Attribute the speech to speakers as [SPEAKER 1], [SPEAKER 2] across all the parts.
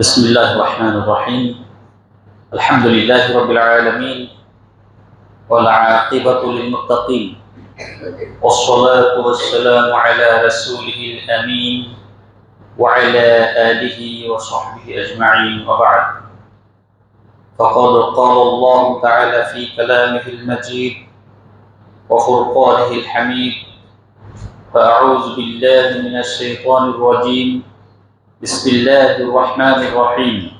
[SPEAKER 1] بسم الله الرحمن الرحيم الحمد لله رب العالمين والعاقبة للمتقين والصلاة والسلام على رسوله الأمين وعلى آله وصحبه أجمعين وبعد فقد قال الله تعالى في كلامه المجيد وفرقانه الحميد فأعوذ بالله من الشيطان الرجيم بسم الله الرحمن الرحيم.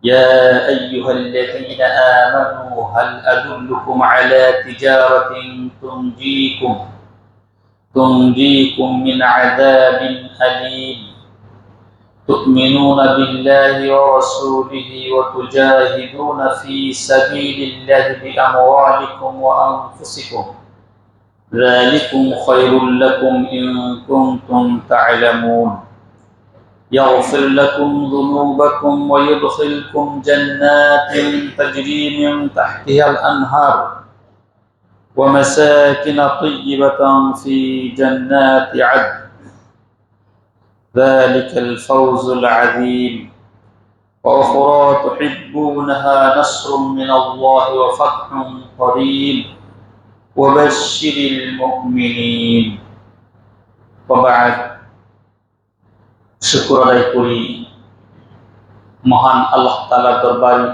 [SPEAKER 1] يا أيها الذين آمنوا هل أدلكم على تجارة تنجيكم؟ تنجيكم من عذاب أليم. تؤمنون بالله ورسوله وتجاهدون في سبيل الله بأموالكم وأنفسكم. ذلكم خير لكم إن كنتم تعلمون. يغفر لكم ذنوبكم ويدخلكم جنات تجري من تحتها الأنهار ومساكن طيبة في جنات عدن. ذلك الفوز العظيم. وأخرى تحبونها نصر من الله وفتح قريب. وبشر المؤمنين. وبعد. শুক্র আদায় করি মহান আল্লাহ তালার দরবারে।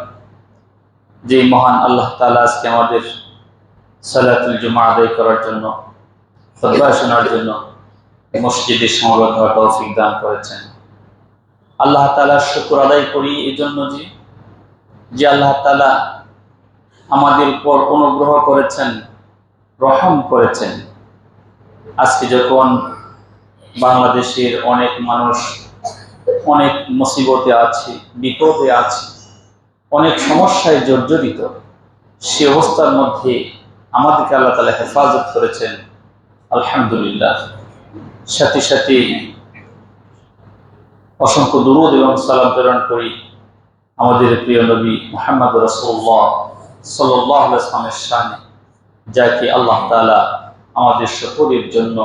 [SPEAKER 1] যে মহান আল্লাহ তালা আজকে আমাদের সালাতুল জমা আদায় করার জন্য শোনার জন্য মসজিদে সমবেত হওয়ার তৌফিক দান করেছেন। আল্লাহ তালার শুক্র আদায় করি এই জন্য যে যে আল্লাহ তালা আমাদের উপর অনুগ্রহ করেছেন, রহম করেছেন। আজকে যখন বাংলাদেশের অনেক মানুষ অনেক মুসিবতে আছে, বিপদে আছে, অনেক সমস্যায় জর্জরিত। সে অবস্থার মধ্যে আমাদেরকে আল্লাহ তালা হেফাজত করেছেন, আলহামদুলিল্লাহ। সাথে সাথে অসংখ্য দুরুদ এবং সালাম প্রেরণ করি আমাদের প্রিয় নবী মোহাম্মদ রসুল্লাহ সাল্লাহ ইসলামের সামনে, যাকে আল্লাহ তালা আমাদের সকলের জন্য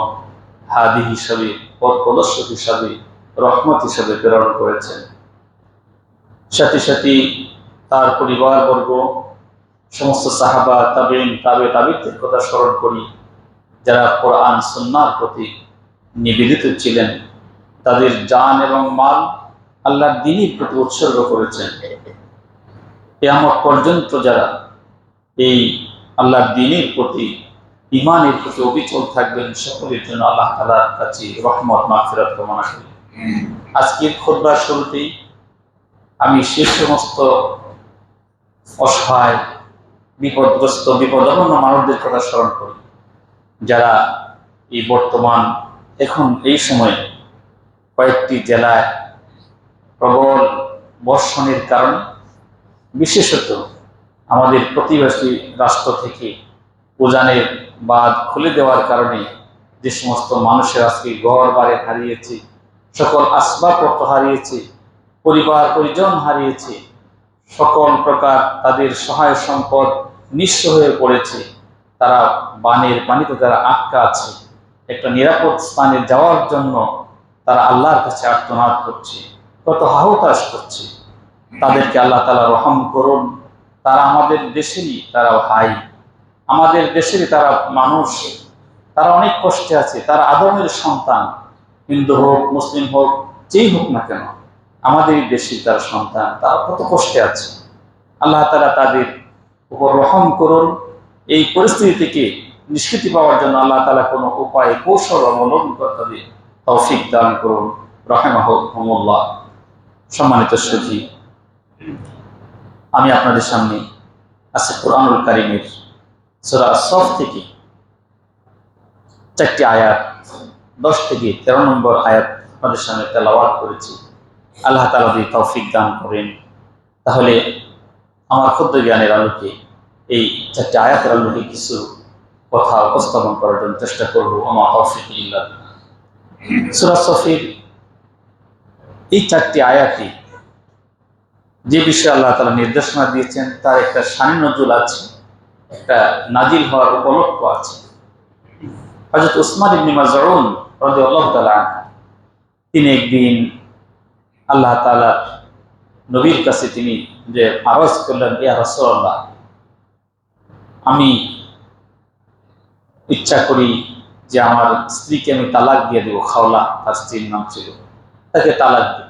[SPEAKER 1] হাদি হিসাবে পদপ্রদর্শক হিসাবে, রহমত হিসাবে প্রেরণ করেছেন। সাথে সাথে তার পরিবারবর্গ, সমস্ত সাহাবা তাবেন তাবে তাবিদের কথা স্মরণ করি, যারা কোরআন সন্ন্যার প্রতি নিবেদিত ছিলেন, তাদের জান এবং মাল আল্লাহর দিনই প্রতি উৎসর্গ করেছেন। কেয়ামত পর্যন্ত যারা এই আল্লাহর দিনের প্রতি ইমানের প্রতি অবিচল থাকবেন সকলের জন্য আল্লাহ তালার কাছে রহমত মাফিরাত কামনা করি। আজকের খোদবার শুরুতেই আমি সে সমস্ত অসহায়, বিপদগ্রস্ত বিপদাপন্ন মানুষদের কথা স্মরণ করি। যারা এই বর্তমান, এখন এই সময়ে কয়েকটি জেলায় প্রবল বর্ষণের কারণে, বিশেষত আমাদের প্রতিবেশী রাষ্ট্র থেকে উজানের বাদ খুলে দেওয়ার কারণে যে সমস্ত মানুষের আজকে ঘর বাড়ি হারিয়েছে, সকল আসবাবপত্র হারিয়েছে, পরিবার, পরিজন হারিয়েছে, সকল প্রকার তাদের সহায় সম্পদ নিঃস্ব হয়ে পড়েছে। তারা বানের পানিতে যারা আটকা আছে। একটা নিরাপদ স্থানে যাওয়ার জন্য তারা আল্লাহর কাছে আর্তনাদ করছে, কত হাহতাশ করছে। তাদেরকে আল্লাহ তালা রহম করুন। তারা আমাদের দেশেরই তারা ভাই আমাদের দেশের তারা মানুষ, তারা অনেক কষ্টে আছে, তারা আদমের সন্তান, হিন্দু হোক, মুসলিম হোক, যেই হোক না কেন আমাদের দেশের তার সন্তান, তারা কত কষ্টে আছে। আল্লাহ তালা তাদের উপর রহম করুন, এই পরিস্থিতি থেকে নিষ্কৃতি পাওয়ার জন্য আল্লাহ তালা কোনো উপায়, কৌশল অবলম্বন করে তাদের তৌফিক দান করুন। রহেমাহুল্লাহ। সম্মানিত সুধী আমি আপনাদের সামনে আছে কোরআনুল কারিমের সুরা সফ থেকে চারটি আয়াত, দশ থেকে তেরো নম্বর আয়াত আপনাদের সামনে তেলাওয়াত করেছি। আল্লাহ তালা তৌফিক দান করেন, তাহলে আমার ক্ষুদ্র জ্ঞানের আলোকে এই চারটি আয়াতের আলোকে কিছু কথা উপস্থাপন করার জন্য চেষ্টা করব। আমার তৌফিক ইল্লাহ সুরা সফির এই চারটি আয়াতই যে বিষয়ে আল্লাহ তালা নির্দেশনা দিয়েছেন, তার একটা সানি নজুল আছে। একটা নাজিল হওয়ার উপলক্ষ আছে। হজরত উসমান ইবনি মাজরুন তাআলা আনহু, তিনি একদিন আল্লাহ তাআলার নবীর কাছে তিনি যে আওয়াজ করলেন, ইয়া রসল্লাহ আমি ইচ্ছা করি যে আমার স্ত্রীকে আমি তালাক দিয়ে দেবো, খাওলা তার স্ত্রীর নাম ছিল, তাকে তালাক দিব।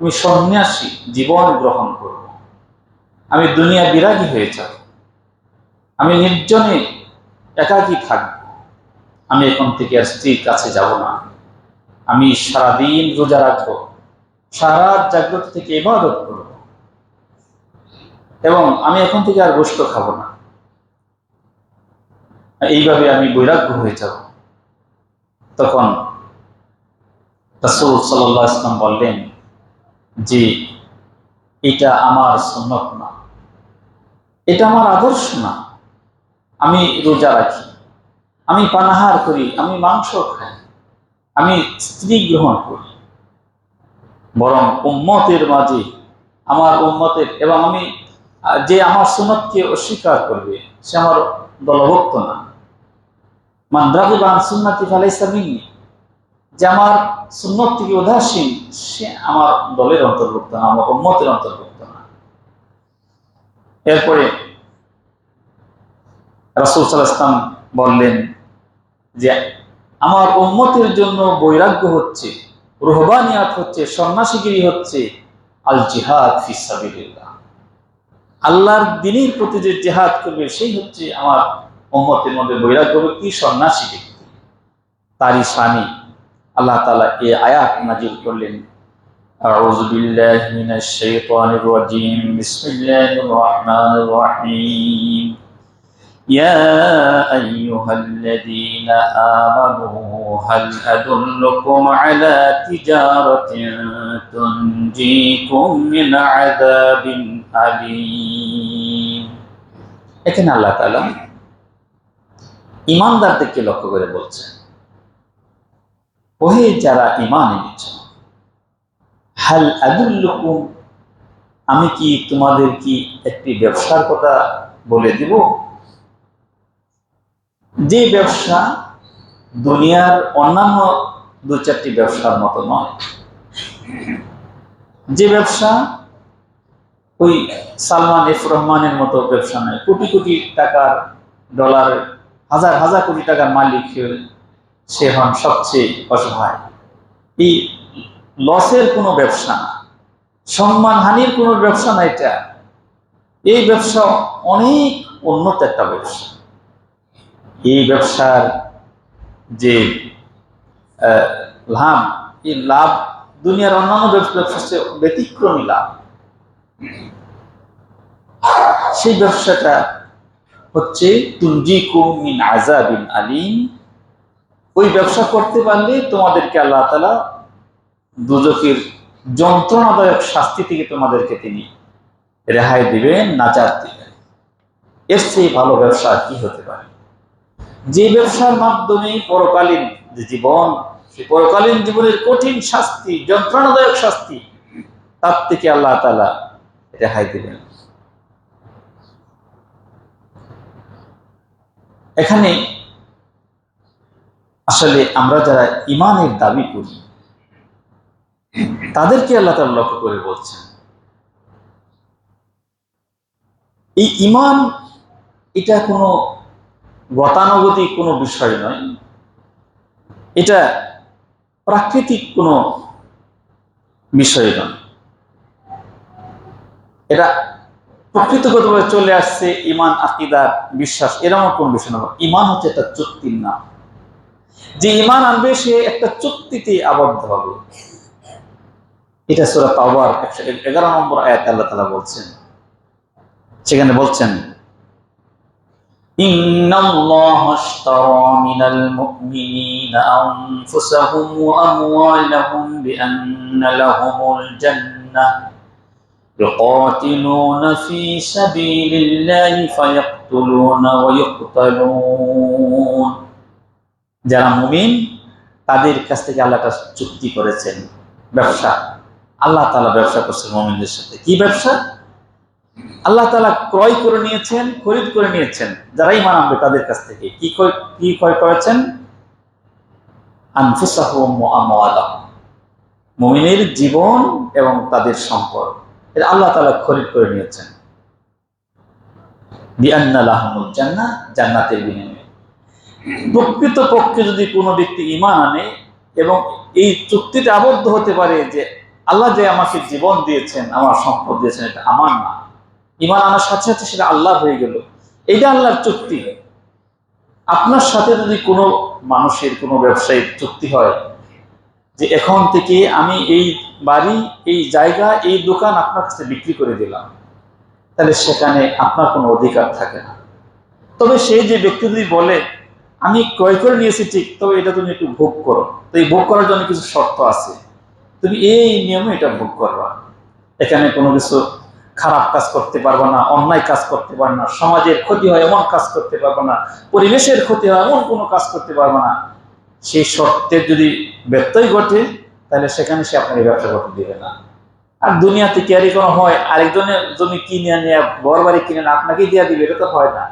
[SPEAKER 1] আমি সন্ন্যাসী, জীবন গ্রহণ করব। আমি দুনিয়া বিরাগী হয়ে যাব। আমি নির্জনে একাকী থাকব। আমি এখন থেকে আর স্ত্রীর কাছে যাব না। আমি সারাদিন রোজা রাখব, সারা জাগ্রত থেকে ইবাদত করব। এবং আমি এখন থেকে আর গোস্ত খাব না। এইভাবে আমি বৈরাগ্য হয়ে যাব। তখন রাসূল আলাইহি ইসলাম বললেন যে, এটা আমার সুন্নত না। এটা আমার আদর্শ না। আমি রোজা রাখি। আমি পানাহার করি, আমি মাংস খাই। আমি স্ত্রী গ্রহণ করি। বরং উম্মতের মাঝে আমার উম্মতের এবং আমি, যে আমার সুন্নতকে অস্বীকার করবে, সে আমার দলভুক্ত না। মান রাগিবান সুন্নতি ফালাইসা মিন্নি। যে আমার সুন্নত থেকে উদাসীন, সে আমার দলের অন্তর্ভুক্ত না, আমার উম্মতের অন্তর্ভুক্ত না। এরপরে রাসূল সাল্লাল্লাহু আলাইহি ওয়াসাল্লাম বললেন যে আমার উম্মতের জন্য বৈরাগ্য হচ্ছে রোহবানিয়াত হচ্ছে সন্ন্যাসীগিরি হচ্ছে আল জিহাদ ফিসাবিল্লাহ আল্লাহর দিনের প্রতি যে জেহাদ করবে সেই হচ্ছে আমার উম্মতের মধ্যে বৈরাগ্য ব্যক্তি সন্ন্যাসী ব্যক্তি তারই সানি আল্লাহ তাআলা এই আয়াত নাজিল করলেন أعوذ بالله من الشيطان الرجيم بسم الله الرحمن الرحيم يا أيها الذين آمنوا هل أدلكم على تجارة تنجيكم من عذاب أليم এখানে আল্লাহ তাআলা ইমানদারদেরকে লক্ষ্য করে বলছেন ওহে যারা ইমান এনেছ হাল আদুল্লুকুম আমি কি তোমাদের কি একটি ব্যবসার কথা বলে দিব যে ব্যবসা দুনিয়ার অন্যান্য দু চারটি ব্যবসার মতো নয়। যে ব্যবসা ওই সালমান এফ রহমানের মতো ব্যবসা নয়। কোটি কোটি টাকার ডলার, হাজার হাজার কোটি টাকার মালিক সে হন সবচেয়ে অসহায়। এই লসের কোনো ব্যবসা না। সম্মানহানির কোনো ব্যবসা না এটা। এই ব্যবসা অনেক উন্নত একটা ব্যবসা। এই ব্যবসার যে লাভ, এই লাভ দুনিয়ার অন্যান্য ব্যবসা, ব্যবসার ব্যতিক্রমী লাভ। সেই ব্যবসাটা হচ্ছে তুঞ্জি কুমিন আজাবিন আলিম। ওই ব্যবসা করতে পারলে তোমাদেরকে আল্লাহ তালা দুজকের যন্ত্রণাদায়ক শাস্তি থেকে তোমাদেরকে তিনি রেহাই দিবেন, নাজাত দিবেন। এর চেয়ে ভালো ব্যবসা কি হতে পারে? যে ব্যবসার মাধ্যমে পরকালীন যে জীবন, সেই পরকালীন জীবনের কঠিন শাস্তি, যন্ত্রণাদায়ক শাস্তি, তার থেকে আল্লাহ তালা রেহাই দিবেন। এখানে আসলে আমরা যারা ইমানের দাবি করি, তাদেরকে আল্লাহ তালা লক্ষ্য করে বলছেন, এই ইমান এটা কোনো গতানুগতিক কোনো বিষয় নয়। এটা প্রাকৃতিক কোনো বিষয় নয়। এটা প্রকৃতগতভাবে চলে আসছে ইমান আকিদার বিশ্বাস এরকম কোন বিষয় নয়। ইমান হচ্ছে একটা চুক্তির নাম। যে ইমান আনবে, সে একটা চুক্তিতে আবদ্ধ হবে। এটা সুরা তাওবার, একশো এগারো নম্বর আয়াত আল্লাহ তালা বলছেন। সেখানে বলছেন إن الله اشترى من المؤمنين أنفسهم وأموالهم بأن لهم الجنة يقاتلون في سبيل الله فيقتلون ويقتلون যারা মুমিন তাদের কাছ থেকে আল্লাহ একটা চুক্তি করেছেন ব্যবসা আল্লাহ তালা ব্যবসা করছেন মুমিনদের সাথে কি ব্যবসা আল্লাহ তালা ক্রয় করে নিয়েছেন, খরিদ করে নিয়েছেন। যারাই মান আনবে তাদের কাছ থেকে। কি কি ক্রয় করেছেন? মুমিনের জীবন এবং তাদের সম্পদ। এটা আল্লাহ তালা খরিদ করে নিয়েছেন। জান্নাতের বিনিময়ে। প্রকৃত পক্ষে যদি কোনো ব্যক্তি ইমান আনে এবং এই চুক্তিতে আবদ্ধ হতে পারে যে আল্লাহ যে আমাকে জীবন দিয়েছেন, আমার সম্পদ দিয়েছেন, এটা আমার না। ইমান আনার সাথে সাথে সেটা আল্লাহ হয়ে গেল। এটা আল্লাহর চুক্তি। আপনার সাথে যদি কোনো মানুষের কোনো ব্যবসায়িক চুক্তি হয়, যে এখন থেকে আমি এই বাড়ি, এই জায়গা, এই দোকান আপনার কাছে বিক্রি করে দিলাম, তাহলে সেখানে আপনার কোনো অধিকার থাকে না। তবে সেই যে ব্যক্তি যদি বলে, আমি ক্রয় করে নিয়েছি ঠিক, তবে এটা তুমি একটু ভোগ করো। তো এই ভোগ করার জন্য কিছু শর্ত আছে। তুমি এই নিয়মে এটা ভোগ করবা। এখানে কোনো কিছু খারাপ কাজ করতে পারব না, অন্যায় কাজ করতে পারবে না, সমাজের ক্ষতি হয়, এমন কাজ করতে পারব না, পরিবেশের ক্ষতি হয়, এমন কোনো কাজ করতে পারব না। সেই শর্তের যদি ব্যত্যয় ঘটে, তাহলে সেখানে সে আপনাকে ব্যবসা করতে দিবে না। আর দুনিয়াতে ক্যারি কোনো হয়? আরেকজনের জমি কিনে নিয়ে বর বাড়ি কিনে না আপনাকেই দিয়ে দিবে, এটা তো হয় না।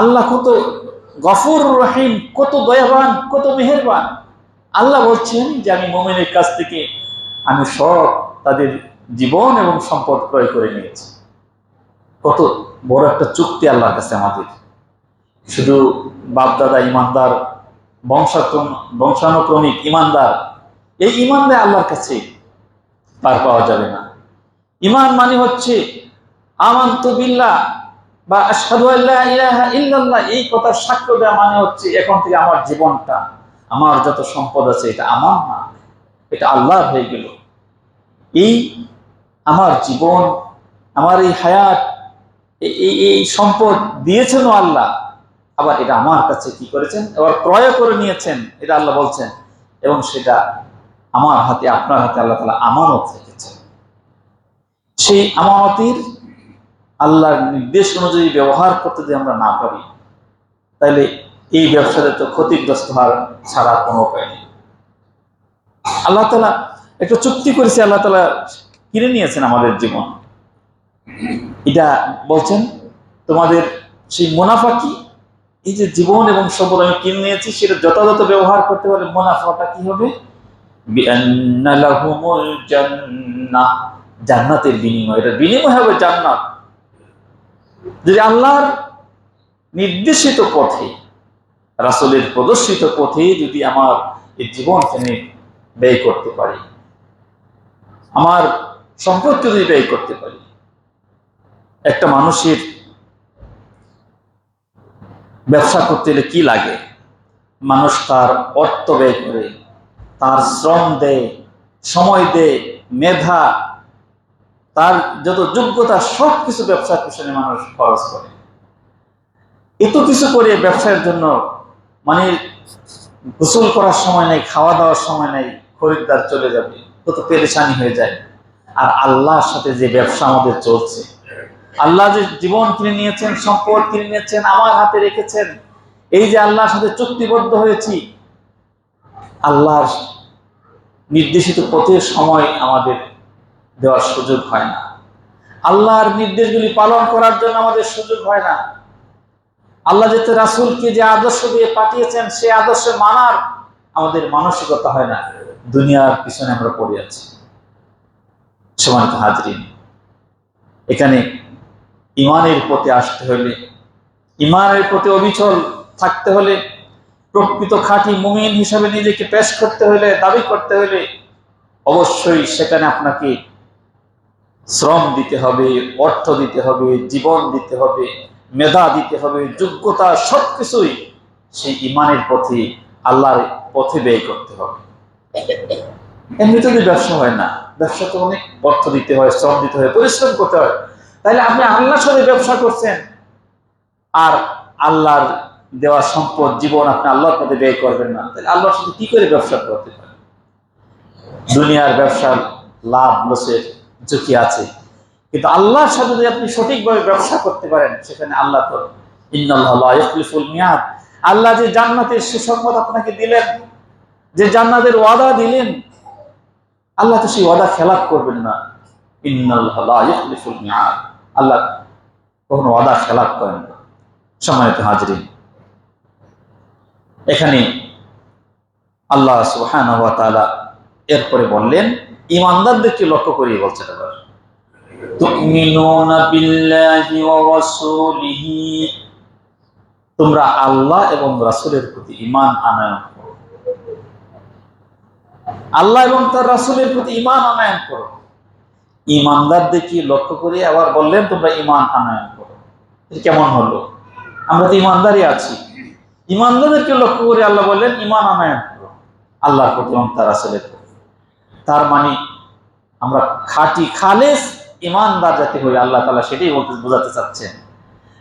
[SPEAKER 1] আল্লাহ কত গফুর রহিম, কত দয়াবান, কত মেহেরবান। আল্লাহ বলছেন যে, আমি মোমেনের কাছ থেকে, আমি সব তাদের জীবন এবং সম্পদ ক্রয় করে নিয়েছে। কত বড় একটা চুক্তি আল্লাহর কাছে আমাদের। শুধু বাপদাদা, ইমানদার, বংশাক্রম, বংশানুক্রমিক ইমানদার, এই ইমানদার আল্লাহর কাছে পার পাওয়া যাবে না। ইমান মানে হচ্ছে, আমান্ত বিল্লাহ বা আশহাদু আল্লা ইলাহা ইল্লাল্লাহ, এই কথার সাক্ষ্য দেওয়া মানে হচ্ছে, এখন থেকে আমার জীবনটা, আমার যত সম্পদ আছে, এটা আমার না, এটা আল্লাহ হয়ে গেল। এই আমার জীবন, আমার এই হায়াত, এই- সম্পদ দিয়েছেন আল্লাহ। আবার এটা আমার কাছে কি করেছেন? এবার ক্রয় করে নিয়েছেন, এটা আল্লাহ বলছেন। এবং সেটা আমার হাতে, আপনার হাতে আল্লাহ তালা আমানত রেখেছেন। সেই আমানতের আল্লাহর নির্দেশ অনুযায়ী ব্যবহার করতে যদি আমরা না পারি, তাহলে এই ব্যবসাতে তো ক্ষতিগ্রস্ত হওয়ার ছাড়া কোনো উপায় নেই। আল্লাহ তালা একটা চুক্তি করেছে, আল্লাহ তালা কিনে নিয়েছেন আমাদের জীবন। এটা বলছেন, তোমাদের সেই মুনাফা কি? এই যে জীবন এবং সম্পদ আমি কিনে নিয়েছি, সেটা যথাযথ ব্যবহার করতে পারলে মুনাফাটা কি হবে। জান্নাতের বিনিময়। এটা বিনিময় হবে জান্নাত। যদি আল্লাহর নির্দেশিত পথে, রাসূলের প্রদর্শিত পথে যদি আমার এই জীবনকে আমি ব্যয় করতে পারি। আমার সম্পদকে যদি ব্যয় করতে পারি, একটা মানুষের ব্যবসা করতে হলে কি লাগে? মানুষ তার অর্থ ব্যয় করে, তার শ্রম দেয়, সময় দেয়, মেধা, তার যত যোগ্যতা সব কিছু ব্যবসার পিছনে মানুষ খরচ করে। এত কিছু করে ব্যবসার জন্য মানে গোসল করার সময় নেই, খাওয়া দাওয়ার সময় নেই, খরিদ্দার চলে যাবে, কত পেরেশানি হয়ে যায়। আর আল্লাহর সাথে যে ব্যবসা আমাদের চলছে। আল্লাহ যে জীবন কিনে নিয়েছেন, সম্পদ কিনে নিয়েছেন, আমার হাতে রেখেছেন, এই যে আল্লাহর সাথে চুক্তিবদ্ধ হয়েছি, আল্লাহর নির্দেশিত পথের সময় আমাদের দেওয়ার সুযোগ হয় না। আল্লাহর নির্দেশগুলি পালন করার জন্য আমাদের সুযোগ হয় না। আল্লাহ যেতে রাসূলকে যে আদর্শ দিয়ে পাঠিয়েছেন সে আদর্শ মানার আমাদের মানসিকতা হয় না। দুনিয়ার পিছনে আমরা পড়ে আছি। সমানিত হাজরিন। এখানে ইমানের পথে আসতে হলে, ইমানের প্রতি অবিচল থাকতে হলে, প্রকৃত খাঁটি মুমিন হিসাবে নিজেকে পেশ করতে হলে, দাবি করতে হলে অবশ্যই সেখানে আপনাকে শ্রম দিতে হবে, অর্থ দিতে হবে, জীবন দিতে হবে, মেধা দিতে হবে, যোগ্যতা সবকিছুই সেই ইমানের পথে, আল্লাহর পথে ব্যয় করতে হবে। এমনিতে তো ব্যবসা হয় না। ব্যবসা তো অনেক অর্থ দিতে হয়, শ্রম দিতে হয়, পরিশ্রম করতে হয়। তাহলে আপনি আল্লাহর সাথে ব্যবসা করছেন। আর আল্লাহর দেওয়া সম্পদ, জীবন আপনি আল্লাহর পথে ব্যয় করবেন না। তাহলে আল্লাহর সাথে কি করে ব্যবসা করতে পারেন? দুনিয়ার ব্যবসার লাভ, লসের ঝুঁকি আছে। কিন্তু আল্লাহর সাথে যদি আপনি সঠিকভাবে ব্যবসা করতে পারেন, সেখানে আল্লাহ তো ইখলিফুল মিয়াদ। আল্লাহ যে জান্নাতের সুসংবাদ আপনাকে দিলেন, যে জান্নাতের ওয়াদা দিলেন আল্লাহ তো সেই ওয়াদা খেলাপ করবেন না। আল্লাহ কখনো ওয়াদা খেলাপ করেন না। সম্মানিত এখানে আল্লাহ তাআলা এরপরে বললেন ইমানদারদেরকে লক্ষ্য বিল্লাহি ওয়া রাসূলিহি। তোমরা আল্লাহ এবং রাসূলের প্রতি ইমান আনয়ন করো আল্লাহ এবং তার রাসূলের প্রতি ঈমান আনয়ন করো। ঈমানদারদেরকে লক্ষ্য করে আবার বললেন, তোমরা ঈমান আনয়ন করো। কেমন হলো? আমরা তো ঈমানদারই আছি। ঈমানদারদেরকে লক্ষ্য করে আল্লাহ বললেন, ঈমান আনয়ন করো। আল্লাহর প্রতি এবং তার রাসূলের প্রতি। তার মানে আমরা খাঁটি, খালেস ইমানদার যাতে হই, আল্লাহ তালা সেটাই বলতে, বোঝাতে চাচ্ছেন।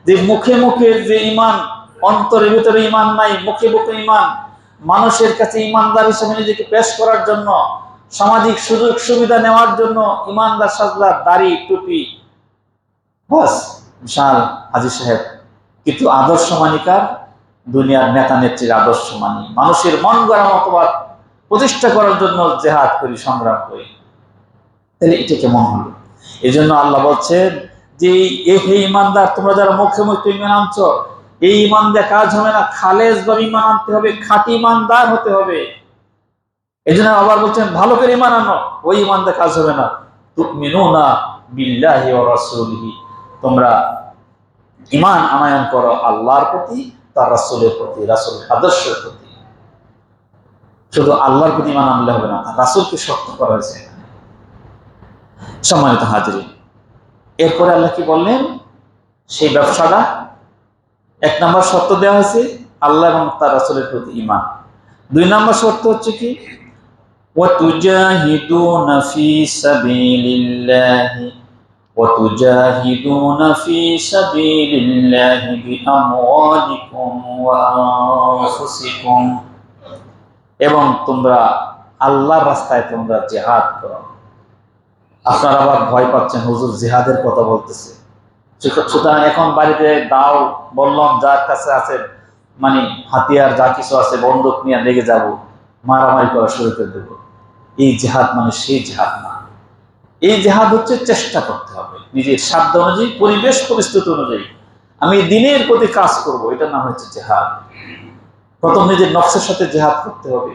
[SPEAKER 1] যে মুখে মুখে যে ইমান অন্তরের ভিতরে ইমান নাই, মুখে মুখে ইমান মানুষের কাছে ইমানদার হিসেবে নিজেকে পেশ করার জন্য, সামাজিক সুযোগ সুবিধা নেওয়ার জন্য ইমানদার সাজলা দাড়ি, টুপি। বিশাল হাজি সাহেব, কিন্তু আদর্শ মানিকার দুনিয়ার নেতা নেত্রীর আদর্শ মানি। মানুষের মন গড়া মতবাদ প্রতিষ্ঠা করার জন্য জেহাদ করি, সংগ্রাম করি। তাহলে এটা কেমন হলো? এই জন্য আল্লাহ বলছেন যে এই ইমানদার, তোমরা যারা মুখে মুখে ইমান আনছ এই ইমান দিয়ে কাজ হবে না। খালেজ বা ইমান আনতে হবে, খাঁটি ইমানদার হতে হবে। এই জন্য আবার বলছেন, ভালো করে ইমান আনো। ওই ইমান দিয়ে কাজ হবে না। তুমিনু না বিল্লাহি ও রাসূলিহি। তোমরা ইমান আনায়ন করো আল্লাহর প্রতি, তার রাসূলের প্রতি, রাসূল আদর্শের প্রতি। শুধু আল্লাহর প্রতি ইমান আনলে হবে না রাসূলকে শক্ত করা হয়েছে। সম্মানিত হাজির এরপরে আল্লাহ কি বললেন? সেই ব্যবসাটা এক নম্বর শর্ত দেওয়া হয়েছে আল্লাহ এবং তার রাসূলের প্রতি ইমান দুই নম্বর শর্ত হচ্ছে কি وتجاهدون في سبيل الله وتجاهدون في سبيل الله بأموالكم وأنفسكم এবং তোমরা আল্লাহর রাস্তায় তোমরা জেহাদ করো আপনারা আবার ভয় পাচ্ছেন হুজুর জিহাদের কথা বলতেছে সুতরাং এখন বাড়িতে দাও, বললাম, যার কাছে আছে মানে হাতিয়ার যা কিছু আছে, বন্দুক নিয়ে লেগে যাব, মারামারি করা শুরু করে দেবো। এই জেহাদ মানে সেই জেহাদ না। এই জেহাদ হচ্ছে চেষ্টা করতে হবে। নিজের সাধ্য অনুযায়ী, পরিবেশ পরিস্থিতি অনুযায়ী। আমি দিনের প্রতি কাজ করব, এটার নাম হচ্ছে জেহাদ। প্রথম নিজের নকশের সাথে জেহাদ করতে হবে।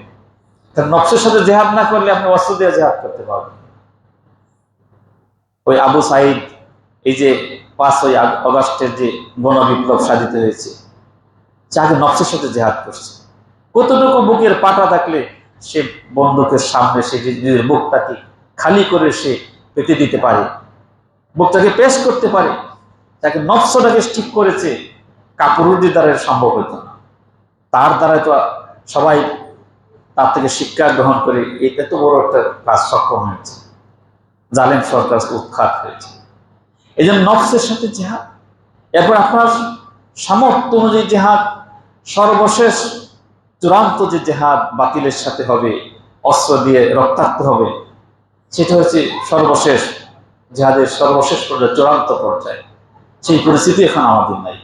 [SPEAKER 1] কারণ নফসের সাথে জেহাদ না করলে আপনি অস্ত্র দিয়ে জেহাদ করতে পারবেন ওই আবু সাইদ, এই যে পাঁচই অগাস্টের যে গণবিপ্লব সাধিত হয়েছে, যাকে নফসের সাথে জেহাদ করছে। কতটুকু বুকের পাটা থাকলে সে বন্দুকের সামনে, সে নিজের বুকটাকে খালি করে সে পেতে দিতে পারে, বুকটাকে পেশ করতে পারে তাকে নফসটাকে ঠিক করেছে কাপুরুদ্দি দ্বারা সম্ভব হতো না। তার দ্বারাই তো সবাই তার থেকে শিক্ষা গ্রহণ করে এত বড় একটা কাজ সক্ষম হয়েছে। জালেম সরকার উৎখাত হয়েছে। এই জন্য নফসের সাথে জেহাদ। এরপর আপনার সামর্থ্য অনুযায়ী জেহাদ, সর্বশেষ চূড়ান্ত যে জেহাদ বাতিলের সাথে হবে, অস্ত্র দিয়ে রক্তাক্ত হবে, সেটা হচ্ছে সর্বশেষ জেহাদের সর্বশেষ পর্যায়ে, চূড়ান্ত পর্যায়ে। সেই পরিস্থিতি এখন আমাদের নাই।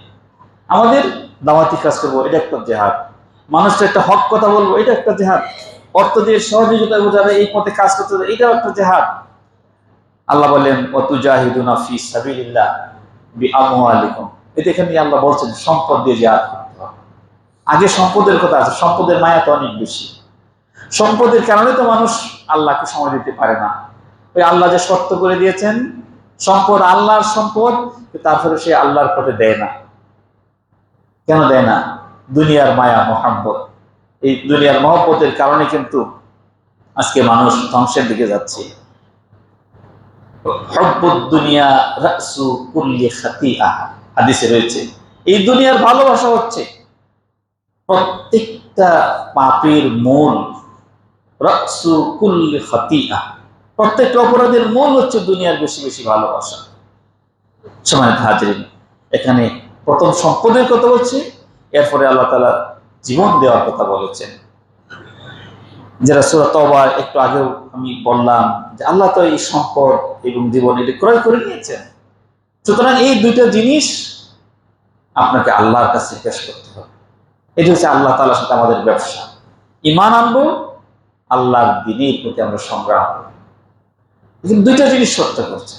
[SPEAKER 1] আমাদের দাওয়াতি কাজ করব, এটা একটা জেহাদ। মানুষটা একটা হক কথা বলব, এটা একটা জেহাদ। অর্থ দিয়ে সহযোগিতা বোঝাবে, এই পথে কাজ করতে হবে, এটাও একটা জেহাদ। আল্লাহ বলেন, অতুজাহিদুনা ফি এখানে আল্লাহ বলছেন, সম্পদ দিয়ে জিহাদ করতে হবে। আগে সম্পদের কথা আছে, সম্পদের মায়া তো অনেক বেশি। সম্পদের কারণে তো মানুষ আল্লাহকে সময় দিতে পারে না। ওই আল্লাহ যে শর্ত করে দিয়েছেন, সম্পদ আল্লাহর সম্পদ তারপরে সে আল্লাহর পথে দেয় না। কেন দেয় না? দুনিয়ার মায়া, মহাব্বত। এই দুনিয়ার মহব্বতের কারণে কিন্তু আজকে মানুষ ধ্বংসের দিকে যাচ্ছে। দুনিয়া রাসু হাদিসে রয়েছে, এই দুনিয়ার ভালোবাসা হচ্ছে প্রত্যেকটা পাপের মূল রাসু কুল্লি খাতিয়া প্রত্যেকটা অপরাধের মূল হচ্ছে দুনিয়ার বেশি বেশি ভালোবাসা। সময় হাজরিন, এখানে প্রথম সম্পদের কথা বলছে, এরপরে আল্লাহ তালা জীবন দেওয়ার কথা বলেছেন। যারা সুরা তবা একটু আগেও আমি বললাম যে আল্লাহ তো এই সম্পদ এবং জীবন এটি ক্রয় করে নিয়েছেন। সুতরাং এই দুইটা জিনিস আপনাকে আল্লাহর কাছে পেশ করতে হবে। এটি হচ্ছে আল্লাহ তালার সাথে আমাদের ব্যবসা। ইমান আনব, আল্লাহর দিনের প্রতি আমরা সংগ্রাম করব। দুইটা জিনিস সত্য করছে।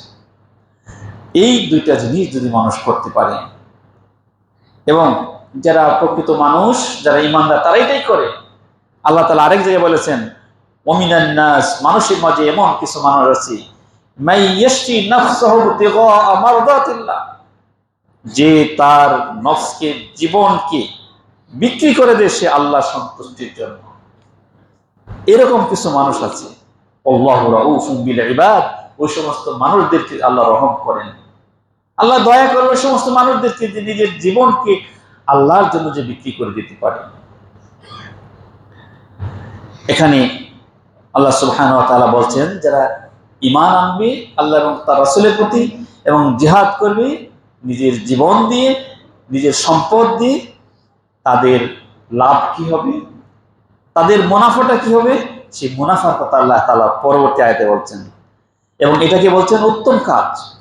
[SPEAKER 1] এই দুইটা জিনিস যদি মানুষ করতে পারে এবং যারা প্রকৃত মানুষ, যারা ইমানদার তারা এটাই করে। আল্লাহ তালা আরেক জায়গায় বলেছেন অমিনান্নাস মানুষের মাঝে এমন কিছু মানুষ আছে যে তার নফসকে, জীবনকে বিক্রি করে দেয় সে আল্লাহ সন্তুষ্টির জন্য। এরকম কিছু মানুষ আছে ওই সমস্ত মানুষদেরকে আল্লাহ রহম করেন। আল্লাহ দয়া করে ওই সমস্ত মানুষদেরকে যে নিজের জীবনকে আল্লাহর জন্য যে বিক্রি করে দিতে পারে। এখানে আল্লাহ সুবহান তাআলা বলছেন, যারা ইমান আনবে, আল্লাহ এবং তার রাসূলের প্রতি এবং জিহাদ করবে, নিজের জীবন দিয়ে, নিজের সম্পদ দিয়ে, তাদের লাভ কি হবে? তাদের মুনাফাটা কি হবে? সেই মুনাফার কথা আল্লাহ তাআলা পরবর্তী আয়তে বলছেন। এবং এটাকে বলছেন উত্তম কাজ।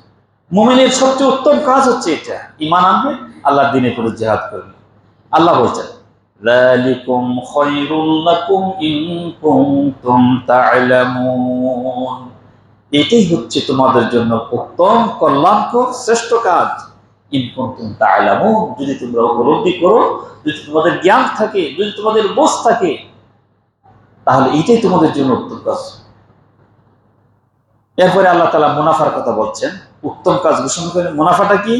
[SPEAKER 1] মুমিনের সবচেয়ে উত্তম কাজ হচ্ছে এটা। ইমান আনবে, আল্লাহর দিনে করে জেহাদ করবে। আল্লাহ বলছেন ذلكم خير لكم إن كنتم تعلمون এটাই হচ্ছে তোমাদের জন্য উত্তম কল্যাণকর শ্রেষ্ঠ কাজ ইন কুনতুম তা'লামুন যদি তোমরা উপলব্ধি করো যদি তোমাদের জ্ঞান থাকে যদি তোমাদের বোঝ থাকে তাহলে এটাই তোমাদের জন্য উত্তম কাজ এরপরে আল্লাহ তালা মুনাফার কথা বলছেন উত্তম কাজ ঘোষণা করে মুনাফাটা কি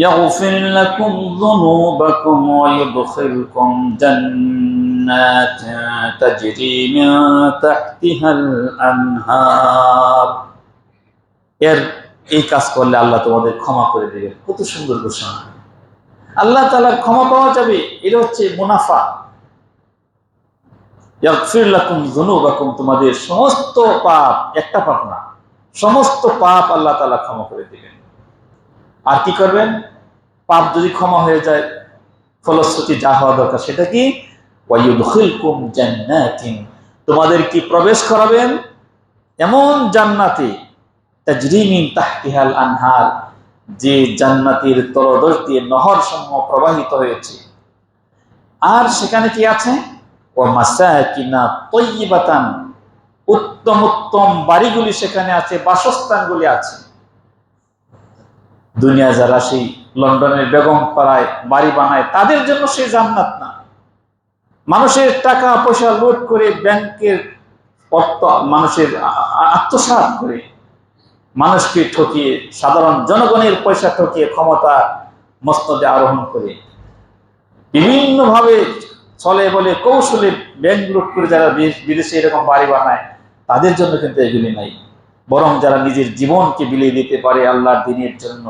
[SPEAKER 1] يغفر لكم ذنوبكم ويدخلكم جنات تجري من تحتها الأنهار এর এই কাজ করলে আল্লাহ তোমাদের ক্ষমা করে দেবে কত সুন্দর ঘোষণা আল্লাহ তালার ক্ষমা পাওয়া যাবে এটা হচ্ছে মুনাফা ইয়াগফির লাকুম যুনুবাকুম তোমাদের সমস্ত পাপ একটা পাপ না সমস্ত পাপ আল্লাহ তাআলা ক্ষমা করে দিবেন আর কি করবেন? পাপ যদি ক্ষমা হয়ে যায়, ফলশ্রুতি যা হওয়া দরকার সেটা কি? তোমাদের কি প্রবেশ করাবেন? এমন জান্নাতে আনহার, যে জান্নাতের তলদেশ দিয়ে নহর সমূহ প্রবাহিত হয়েছে। আর সেখানে কি আছে? ও মাসাকিনা তৈবাতান উত্তম উত্তম বাড়িগুলি সেখানে আছে, বাসস্থানগুলি আছে। দুনিয়া যারা সেই লন্ডনের বেগম পাড়ায় বাড়ি বানায়, তাদের জন্য সেই জান্নাত না। মানুষের টাকা, পয়সা লুট করে ব্যাংকের অর্থ, মানুষের আ- আ- করে মানুষকে ঠকিয়ে, সাধারণ জনগণের পয়সা ঠকিয়ে ক্ষমতা মস্তদে আরোহণ করে। বিভিন্নভাবে চলে বলে কৌশলে ব্যাংক লুট করে যারা বিদেশে এরকম বাড়ি বানায়, তাদের জন্য কিন্তু এগুলি নাই। বরং যারা নিজের জীবনকে বিলিয়ে দিতে পারে আল্লাহর দিনের জন্য,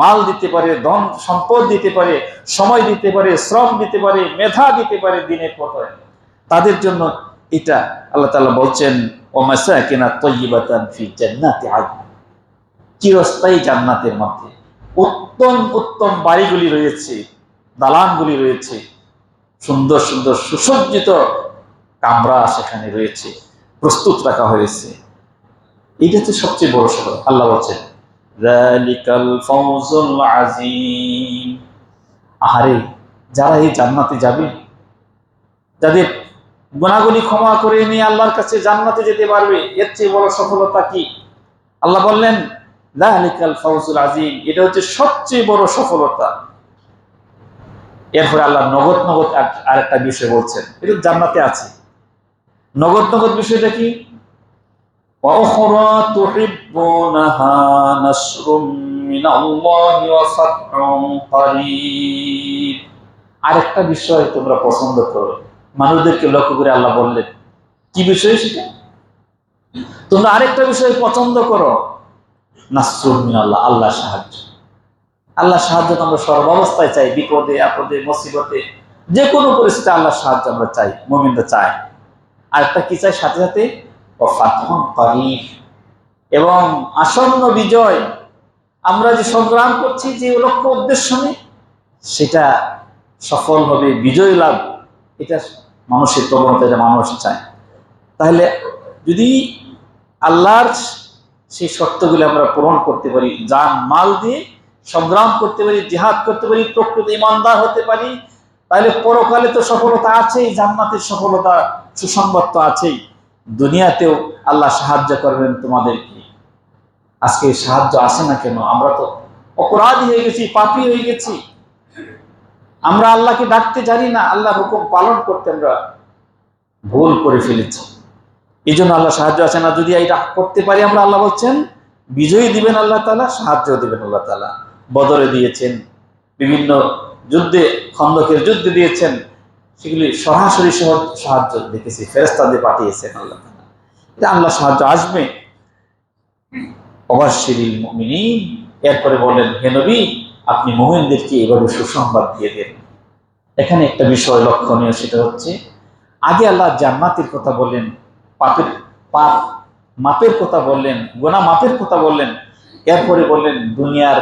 [SPEAKER 1] মাল দিতে পারে, ধন সম্পদ দিতে পারে, সময় দিতে পারে, শ্রম দিতে পারে, মেধা দিতে পারে দিনের পথে, তাদের জন্য এটা আল্লাহ তাআলা বলছেন ও মাসাকিনা তয়্যিবাতান ফি জান্নাতি আদন চিরস্থায়ী জান্নাতের মধ্যে। উত্তম উত্তম বাড়িগুলি রয়েছে, দালানগুলি রয়েছে, সুন্দর সুন্দর সুসজ্জিত কামরা সেখানে রয়েছে, প্রস্তুত রাখা হয়েছে। এটা হচ্ছে সবচেয়ে বড় সফল। আল্লাহ বলছেন আহারে, যারা এই জান্নাতে যাবে, যাদের গুনাহগুলি ক্ষমা করে নিয়ে আল্লাহর কাছে জান্নাতে যেতে পারবে, এর চেয়ে বড় সফলতা কি? আল্লাহ বললেন, যালিকাল ফাউজুল আযীম। এটা হচ্ছে সবচেয়ে বড় সফলতা। এরপরে আল্লাহ নগদ নগদ আর- একটা বিষয় বলছেন, এটা জান্নাতে আছে। নগদ নগদ বিষয়টা কি? وأخرى تحبونها نصر من الله وفتح قريب আরেকটা বিষয় তোমরা পছন্দ করো মানুষদেরকে লক্ষ্য করে আল্লাহ বললেন কি বিষয় সেটা তোমরা আরেকটা বিষয় পছন্দ করো নাসরুম মিন আল্লাহ আল্লাহ সাহায্য আল্লাহ সাহায্য তো আমরা সর্বাবস্থায় চাই বিপদে আপদে মুসিবতে যে কোনো পরিস্থিতি আল্লাহ সাহায্য আমরা চাই মোমিনরা চাই আরেকটা কি চাই সাথে সাথে ও ফাতহুন এবং আসন্ন বিজয় আমরা যে সংগ্রাম করছি, যে লক্ষ্য উদ্দেশ্য নিয়ে, সেটা সফল হবে, বিজয় লাভ, এটা মানুষের প্রবণতা, এটা মানুষ চায়। তাহলে যদি আল্লাহর সেই শর্তগুলি আমরা পূরণ করতে পারি, যান মাল দিয়ে সংগ্রাম করতে পারি, জেহাদ করতে পারি, প্রকৃত ইমানদার হতে পারি, তাহলে পরকালে তো সফলতা আছেই, জান্নাতের সফলতা, সুসংবাদ তো আছেই। দুনিয়াতেও আল্লাহ সাহায্য করবেন তোমাদেরকে। আজকে সাহায্য আসে না কেন? আমরা তো অপরাধী হয়ে গেছি, পাপী হয়ে গেছি। আমরা আল্লাহকে ডাকতে জানি না আল্লাহ হুকুম পালন করতে আমরা ভুল করে ফেলেছি। এই জন্য আল্লাহ সাহায্য আছে না, যদি এটা করতে পারি আমরা, আল্লাহ বলছেন, বিজয়ী দিবেন আল্লাহ তালা সাহায্য দিবেন আল্লাহ তালা বদরে দিয়েছেন, বিভিন্ন যুদ্ধে খন্দকের যুদ্ধে দিয়েছেন সেগুলি সরাসরি সাহায্য দেখেছি ফেরেস্তাদের পাঠিয়েছেন আল্লাহ এটা আল্লাহ সাহায্য আসবে। অবশ্যই মুমিনী এরপরে বলেন হে নবী, আপনি মোমিনদেরকে এভাবে সুসংবাদ দিয়ে দেন। এখানে একটা বিষয় লক্ষণীয়, সেটা হচ্ছে, আগে আল্লাহ জান্নাতের কথা বললেন, পাপের পাপ মাপের কথা বললেন, গোনা মাপের কথা বললেন, এরপরে বললেন, দুনিয়ার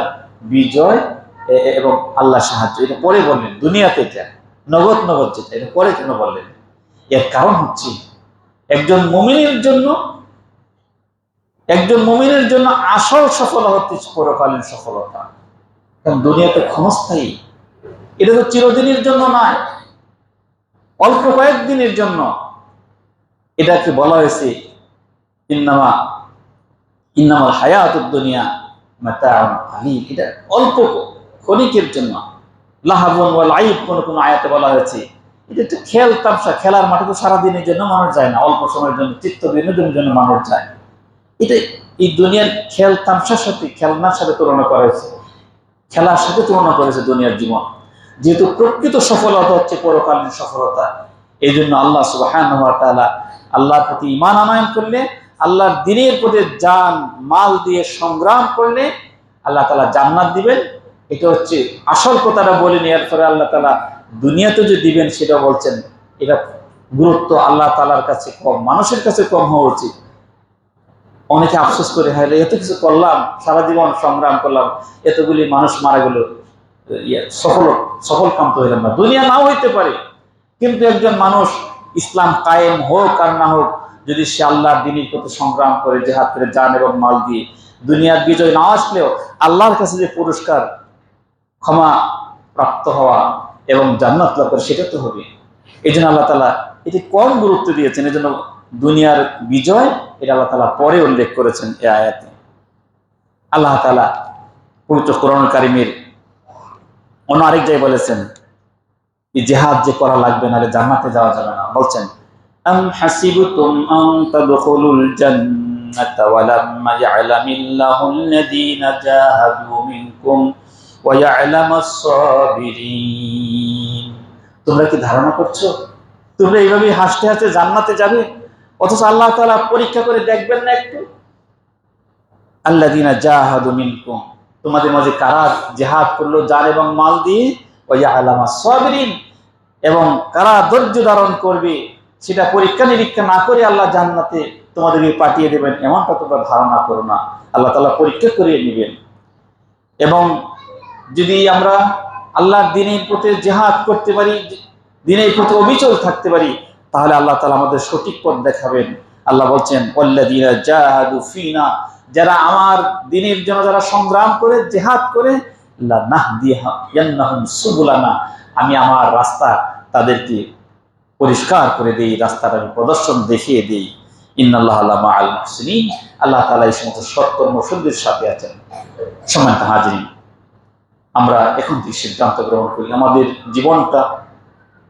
[SPEAKER 1] বিজয় এবং আল্লাহ সাহায্য। এটা পরে বললেন, দুনিয়াতে এটা নগদ নগদ যেটা, এটা পরে কেন বললেন? এর কারণ হচ্ছে, একজন মুমিনের জন্য, একজন মুমিনের জন্য আসল সফলতা হচ্ছে পরকালীন সফলতা। কারণ দুনিয়াতে ক্ষণস্থায়ী। এটা তো চিরদিনের জন্য নয়। অল্প কয়েকদিনের জন্য। এটাকে বলা হয়েছে, ইন্নামা, ইন্নামাল হায়াতুদ দুনিয়া মাতাউন কালিল এটা অল্প ক্ষণিকের জন্য। লাহাবুন ওয়াল আইব কোন কোন আয়াতে বলা হয়েছে। এটা একটা খেল তামসা খেলার মাঠে তো সারাদিনের জন্য মানুষ যায় না, অল্প সময়ের জন্য, চিত্ত বিনোদনের জন্য মানুষ যায়। এটা এই দুনিয়ার খেল তামসার সাথে, খেলনার সাথে তুলনা করা হয়েছে। খেলার সাথে তুলনা করেছে দুনিয়ার জীবন। যেহেতু প্রকৃত সফলতা হচ্ছে পরকালীন সফলতা, এই জন্য আল্লাহ সুবাহান আল্লাহর প্রতি ইমান আনয়ন করলে, আল্লাহর দিনের প্রতি যান মাল দিয়ে সংগ্রাম করলে আল্লাহ তালা জান্নাত দিবেন। এটা হচ্ছে আসল কথাটা বলে নেওয়ার পরে আল্লাহ তালা দুনিয়াতে যে দিবেন সেটা বলছেন এটা গুরুত্ব আল্লাহ তালার কাছে কম মানুষের কাছে কম হওয়া উচিত। অনেকে আফসোস করে হ্যাঁ এত কিছু করলাম সারা জীবন সংগ্রাম করলাম এতগুলি মানুষ মারা গেল ইয়ে, সফল সফল কাম তো হইলাম না। দুনিয়া নাও হইতে পারে। কিন্তু একজন মানুষ ইসলাম কায়েম হোক আর না হোক যদি সে আল্লাহ দিনের প্রতি সংগ্রাম করে যে হাত করে যান এবং মাল দিয়ে দুনিয়ার বিজয় না আসলেও আল্লাহর কাছে যে পুরস্কার ক্ষমা প্রাপ্ত হওয়া এবং জান্নাত লাভ করা সেটা তো হবে। এই জন্য আল্লাহ তালা এটি কম গুরুত্ব দিয়েছেন এই জন্য দুনিয়ার বিজয় এটা আল্লাহ তালা পরে উল্লেখ করেছেন এ আয়াতে। আল্লাহ তালা পবিত্র কোরআন কারিমের অন্য আরেক জায়গায় বলেছেন জেহাদ যে করা লাগবে না জান্নাতে যাওয়া যাবে না। বলছেন, আম তোমরা কি ধারণা করছ? তোমরা এইভাবে হাসতে হাসতে জান্নাতে যাবে? অথচ আল্লাহ তাআলা পরীক্ষা করে দেখবেন না একটু? আল্লাযীনা জাহাদু মিনকুম। তোমাদের মাঝে কারা জেহাদ করল জান এবং মাল দিয়ে? ওয়া আলামা সাবিরিন এবং কারা ধৈর্য ধারণ করবে? সেটা পরীক্ষা নিরীক্ষা না করে আল্লাহ জান্নাতে তোমাদেরকে পাঠিয়ে দেবেন, এমনটা তোমরা ধারণা করো না। আল্লাহ তাআলা পরীক্ষা করিয়ে নেবেন। এবং যদি আমরা আল্লাহর দিনের প্রতি জেহাদ করতে পারি, দিনের প্রতি অবিচল থাকতে পারি, তাহলে আল্লাহ তালা আমাদের সঠিক পথ দেখাবেন। আল্লাহ বলছেন জাহাদু ফিনা যারা আমার দিনের জন্য যারা সংগ্রাম করে, জেহাদ করে সুবুলানা। আমি আমার রাস্তা তাদেরকে পরিষ্কার করে দিই, রাস্তাটা আমি প্রদর্শন দেখিয়ে দিই। ইন্নাল্লাহ আলা মাআল মুহসিনিন। আল্লাহ তাআলা এই সমস্ত সৎকর্মশীলদের সাথে আছেন। সম্মানিত হাজিরিন আমরা এখন থেকে সিদ্ধান্ত গ্রহণ করি। আমাদের জীবনটা,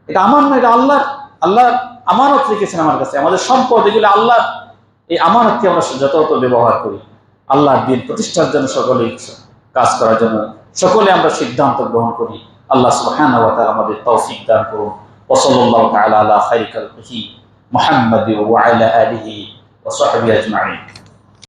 [SPEAKER 1] এটা আমার না, এটা আল্লাহ আল্লাহ আমানত রেখেছেন আমার কাছে। আমাদের সম্পদ, এগুলো আল্লাহ এই আমানতকে আমরা যথাযথ ব্যবহার করি। আল্লাহর দিন প্রতিষ্ঠার জন্য সকলে কাজ করার জন্য সকলে আমরা সিদ্ধান্ত গ্রহণ করি। আল্লাহ সুবহানাহু ওয়া আমাদের তৌফিক দান করুন। ওয়া সাল্লাল্লাহু তাআলা আলা খালকিহি মুহাম্মাদি ওয়া আলা আলিহি ওয়া আজমাইন।